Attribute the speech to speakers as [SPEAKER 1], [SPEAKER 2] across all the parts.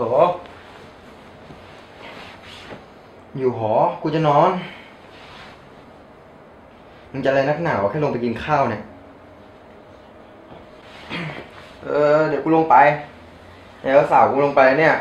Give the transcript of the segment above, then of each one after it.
[SPEAKER 1] โหอยู่หอ กูจะนอน มึงจะอะไรนักหนาวะแค่ลงไปกินข้าวเนี่ย เออ เดี๋ยวกูลงไป เดี๋ยวสาวกูลงไปเนี่ย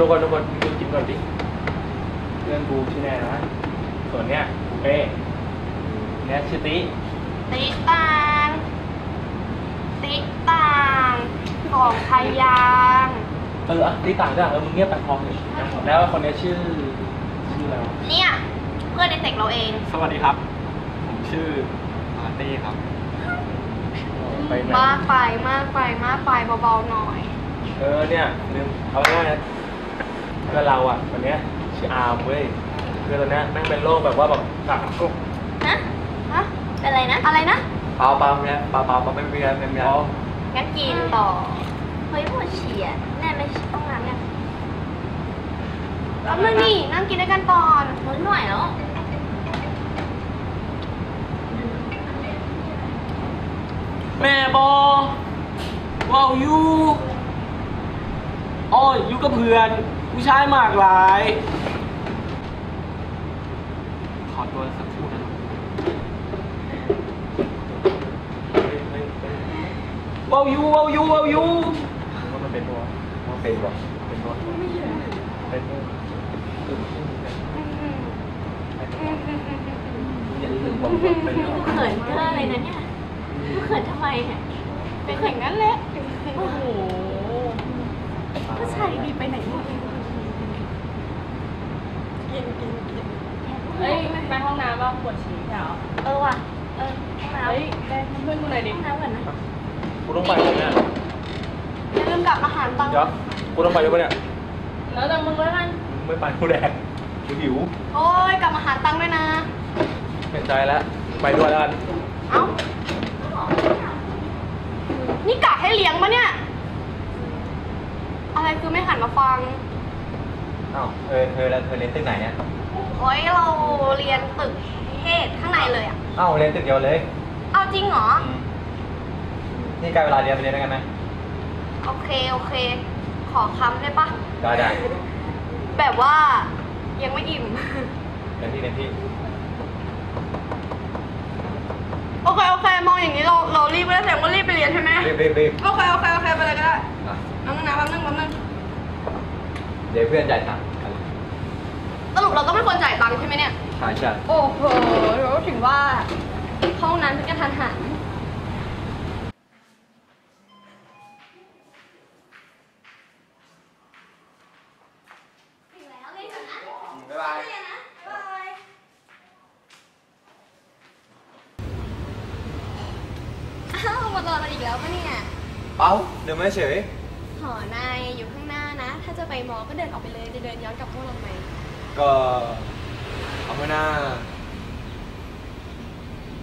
[SPEAKER 2] ทุ
[SPEAKER 3] ก
[SPEAKER 2] คนทุกคนทุกคนดูกินก่อนดิเพื่อนกูชื่อแน่นะส่วนเนี้ยเป้เนี่ยชื่อติ
[SPEAKER 4] ติตางติตางของพยางค์
[SPEAKER 2] เอออะติต่างกันเออมึงเงียบไปพอเลยแล้วคนเนี้ยชื่อชื่ออะไรวะ
[SPEAKER 4] เนี่ยเพื่อนในเด็กเราเอง
[SPEAKER 5] สวัสดีครับ ผมชื่ออาร์ตี้ครับ
[SPEAKER 2] ไปไหน
[SPEAKER 4] มากไปมากไปมากไปเบาๆหน่อย
[SPEAKER 2] เออเนี่ยลืมเอาง่ายๆนะ เพื่อนเราอะวันเนี้ยชื่ออาร์มเว้ยคือตอนเนี้ยแม่งเป็นโรคแบบว่าแบบกะกุก
[SPEAKER 4] นะฮะเป็นอะไรนะ อะไรนะ
[SPEAKER 5] เปล่าเปล่าเนี่ยเปล่าเปล่าเปล่าไม่มีอะไรไม่มีอะไร
[SPEAKER 2] อ๋อ
[SPEAKER 4] งั้นกินต่อ เฮ้ยปวดฉี่อะแน่ไม่ต้องน้ำเนี่ยแล้วนึงนี่นั่งกินด้วยกันก่อนเฮ้ยหน่อยแล้ว
[SPEAKER 6] แม่บอว้าวอยูอ้อยอยู่กับเพื่อน ผู้ชายมากหลาย
[SPEAKER 5] ขอตัวสักครู่นะครับ
[SPEAKER 2] เฮ้ยเฮ้ยเฮ้ย
[SPEAKER 6] ว้าวอยูว้าวอยูว้าวอยู
[SPEAKER 2] ว่ามันเป็นตัวว่าเป็นวะเป็นตัวเป็นตัวอย่าลืมบอกว่าเป็นตัว
[SPEAKER 4] เขินเกออะไรนะเนี่ยเขินทำไมเนี่ยเป็นอย่างนั้นแหละ
[SPEAKER 3] โอ้โห
[SPEAKER 4] ผู้ชายดีไปไหนหมด
[SPEAKER 3] เฮ้ยไปห้องน้ำว่าปวดฉี่แถว
[SPEAKER 4] เออว่ะ เออห้องน้ำ
[SPEAKER 3] เฮ้ยได้เพื่อนกูหน่อยดิ
[SPEAKER 4] ห้องน้ำก่อนนะ
[SPEAKER 2] กูต้องไปไหมเนี่ย
[SPEAKER 4] อย่าลืมกลับมาหารตังค์
[SPEAKER 2] เดี๋ยวกูต้องไปด้วยปะเนี่ย
[SPEAKER 3] แล้วแต่มึงแล้วกัน
[SPEAKER 2] มึงไม่ไปกูแดกกูหิว
[SPEAKER 4] โอ้ยกลับมาหารตังค์ด้วยนะ
[SPEAKER 2] เปลี่ยนใจแล้วไปด้วยแล้วกัน
[SPEAKER 4] เอ้านี่กะให้เลี้ยงปะเนี่ย อะไรคือไม่หันมาฟัง
[SPEAKER 1] อ้าวเธอเธอแล้วเธอเรียนตึกไหนเนี่ย
[SPEAKER 4] โอ้ยเราเรียนตึกเทศข้างในเลยอะ
[SPEAKER 1] อ้าวเรียนตึกเดียวเลย
[SPEAKER 4] เอาจริงเหรอ
[SPEAKER 1] อืมนี่ใกล้เวลาเรียนไปเรียนด้วยกันไหม
[SPEAKER 4] โอเค โอเค ขอคำได้ปะ
[SPEAKER 1] ได้ได้
[SPEAKER 4] แบบว่ายังไม่อิ่ม
[SPEAKER 1] เรียนที่เรียนที่
[SPEAKER 4] โอเค โอเค มองอย่างนี้เราเรารีบไม่ได้แสดงว่ารีบไปเรียนใช่ไหม
[SPEAKER 1] รีบรีบรีบ
[SPEAKER 4] โอเค โอเค โอเค ไปเลยก็ได้
[SPEAKER 1] อะ
[SPEAKER 4] แป๊บนึงนะแป๊บนึงแป๊บนึง
[SPEAKER 1] เดี๋ยวเพื่อนจ่ายตังค์กัน
[SPEAKER 4] สรุปเราต้องเป็นคนจ่ายตังค์ใช่ไหมเนี่ย
[SPEAKER 1] ใช่ใช่
[SPEAKER 4] โอ้โหเราถึงว่าห้องนั้นเป็นกระทันหัน
[SPEAKER 1] บ๊ายบาย
[SPEAKER 4] อ้าวมารอเราอีกแล้วปะเนี่ย
[SPEAKER 1] เป้าเดี๋ยวไม่เฉย
[SPEAKER 4] มอ ก็เดินออกไปเลยจะเดินย้อนกลับพวกเราไหม
[SPEAKER 1] ก็เอาไปหน้า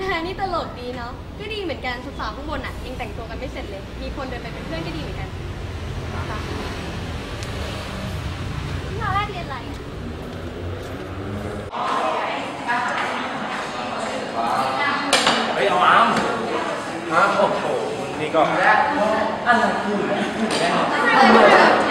[SPEAKER 4] นายนี่ตลกดีเนาะก็ดีเหมือนกันสาวๆข้างบนอะยังแต่งตัวกันไม่เสร็จเลย มีคนเดินไปเป็นเพื่อนก็ดีเหมือนกันค่ะเราแรกเรียนอะไรอะ
[SPEAKER 2] เฮ้ยเอาอาร์มฮะโอ้โหนี่ก็อะไรกูแน่นอน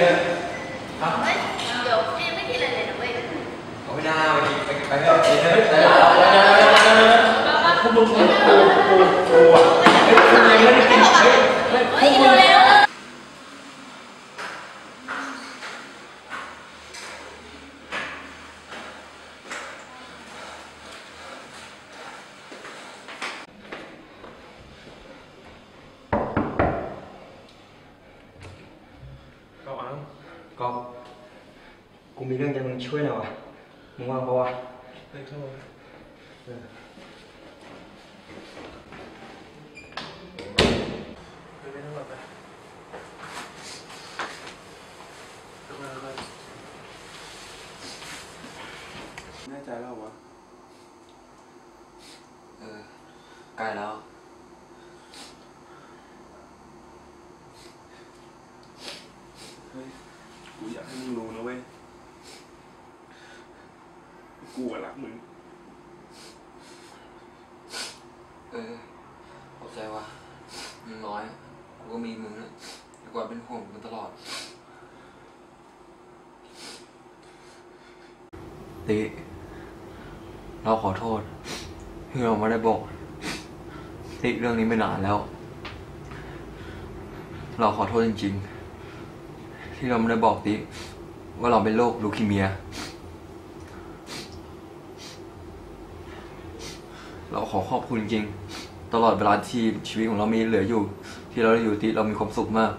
[SPEAKER 4] ร็
[SPEAKER 1] กูมีเรื่องจะมึงช่วยหน่อยวะมึงว่างปะวะ
[SPEAKER 2] เฮ้ยโทษเออเฮ้ยไม่ต้องหลับไปเอามาเอามาแน่ใจแล้วเหรอวะ
[SPEAKER 7] เออใกล้แล้ว
[SPEAKER 2] เฮ้ย กูอยากให้มึงรู้นะเว้ย กูอะรักมึง
[SPEAKER 7] เออขอบใจว่ะอยังน้อย กูก็มีมึงนะดีกว่าเป็นห่วงมึงตลอด ติ เราขอโทษ ที่เราไม่ได้บอก ติเรื่องนี้ไม่นานแล้ว เราขอโทษจริง ๆ ที่เราไม่ได้บอกติ ว่าเราเป็นโรคลูคีเมีย เราขอขอบคุณจริง ตลอดเวลาที่ชีวิตของเรามีเหลืออยู่ ที่เราได้อยู่ติเรามีความสุขมาก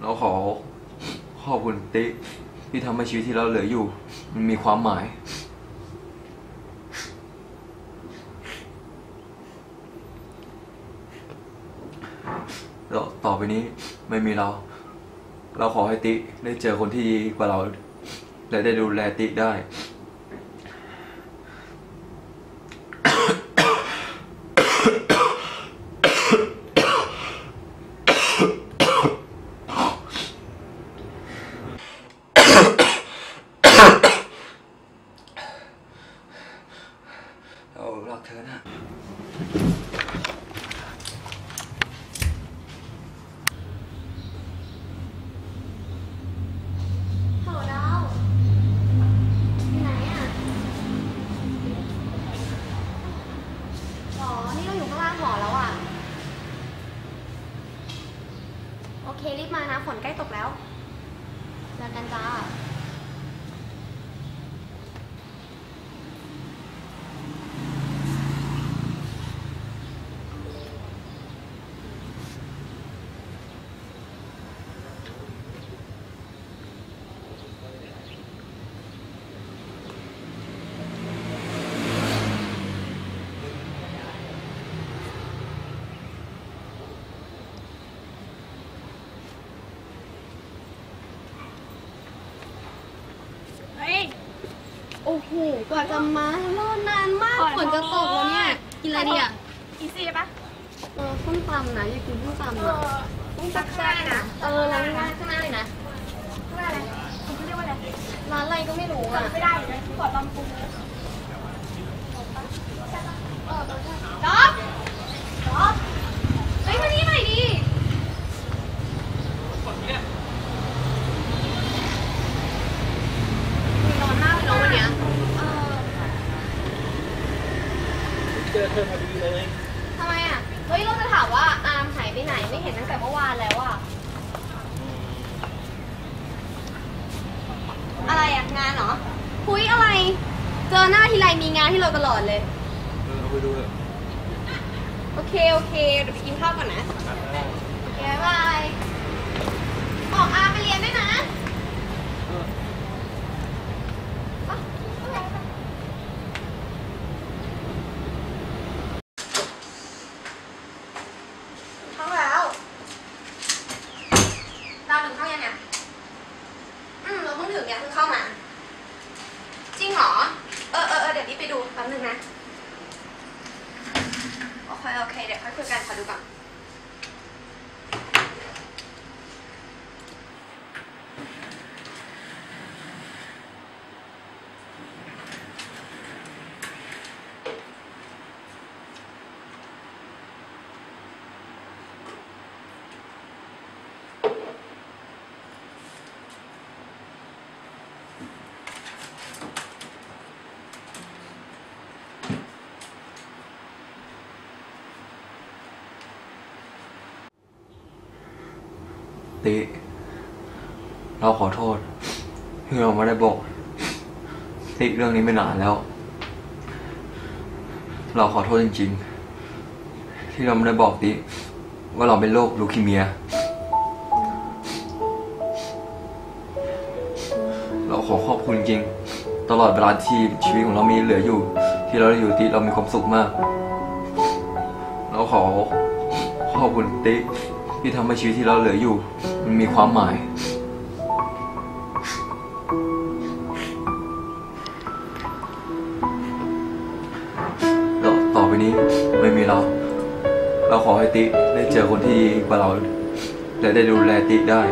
[SPEAKER 7] เราขอขอบคุณติที่ทำให้ชีวิตที่เราเหลืออยู่ มันมีความหมาย เราต่อไปนี้ไม่มีเรา เราขอให้ติได้เจอคนที่ดีกว่าเรา และได้ดูแลติได้ เรารักเธอนะ
[SPEAKER 8] โถดาวที่ไหนอะหรอ นี่เราอยู่ข้างล่างหอแล้วอะ โอเค รีบมานะ ฝนใกล้ตกแล้วเจอกันจ้า
[SPEAKER 4] เฮ้ย
[SPEAKER 8] โอ้โหกว่าจะมารอนานมากฝนจะตกแล้วเนี่ย กินอะไรดีอะ
[SPEAKER 4] อีซี่ปะ
[SPEAKER 8] เออส้มตำนะอยากกินส้มตำ
[SPEAKER 4] เอ
[SPEAKER 8] อะ
[SPEAKER 4] อต้องซักแช่นะ
[SPEAKER 8] เออร้านนี้ข้างหน้าเลยนะ
[SPEAKER 4] เรียกอะไรคุณเรียกว่าอะไร
[SPEAKER 8] ร้านอะไรก็ไม่รู้อะ
[SPEAKER 4] จำไม่ได้เลยขอตำปูจ๊อบจ๊อบ
[SPEAKER 8] เฮ้ยมานี่หน่อยดิร้อนมากเลยเนาะวันเนี้ยเออ
[SPEAKER 2] เจอเธอพอดีเลย
[SPEAKER 8] ทำไมอะ เฮ้ยเราจะถามว่าอามหายไปไหนไม่เห็นตั้งแต่เมื่อวานแล้วอะ อะไรอะงานเหรอคุยอะไร เจอหน้าทีไรมีงานที่เราตลอดเลย
[SPEAKER 2] เออเอาไปดูเถอะ
[SPEAKER 8] โอเคโอเคเดี๋ยวไปกินข้าวก่อนนะ โอเคบ๊ายบายบอกอาไปเรียนด้วยนะไปไปเข้าแล้วดาวถึงเข้ายังไงอืม เราเพิ่งถึงเนี่ยเพิ่งเข้ามา จริงเหรอ เออเออเออเดี๋ยวนี้ไปดูแป๊บนึงนะ โอเค โอเค เดี๋ยวค่อยคุยกันขอดูก่อน
[SPEAKER 7] ติ เราขอโทษที่เราไม่ได้บอก ติเรื่องนี้ไม่นานแล้ว เราขอโทษจริง ๆ ที่เราไม่ได้บอกติ ว่าเราเป็นโรคลูคีเมีย เราขอขอบคุณจริง ตลอดเวลาที่ชีวิตของเรามีเหลืออยู่ ที่เราได้อยู่ติเรามีความสุขมาก เราขอขอบคุณติที่ทำให้ชีวิตที่เราเหลืออยู่ มันมีความหมาย แล้วต่อไปนี้ไม่มีเรา เราขอให้ติได้เจอคนที่ดีกว่าเรา และได้ดูแลติได้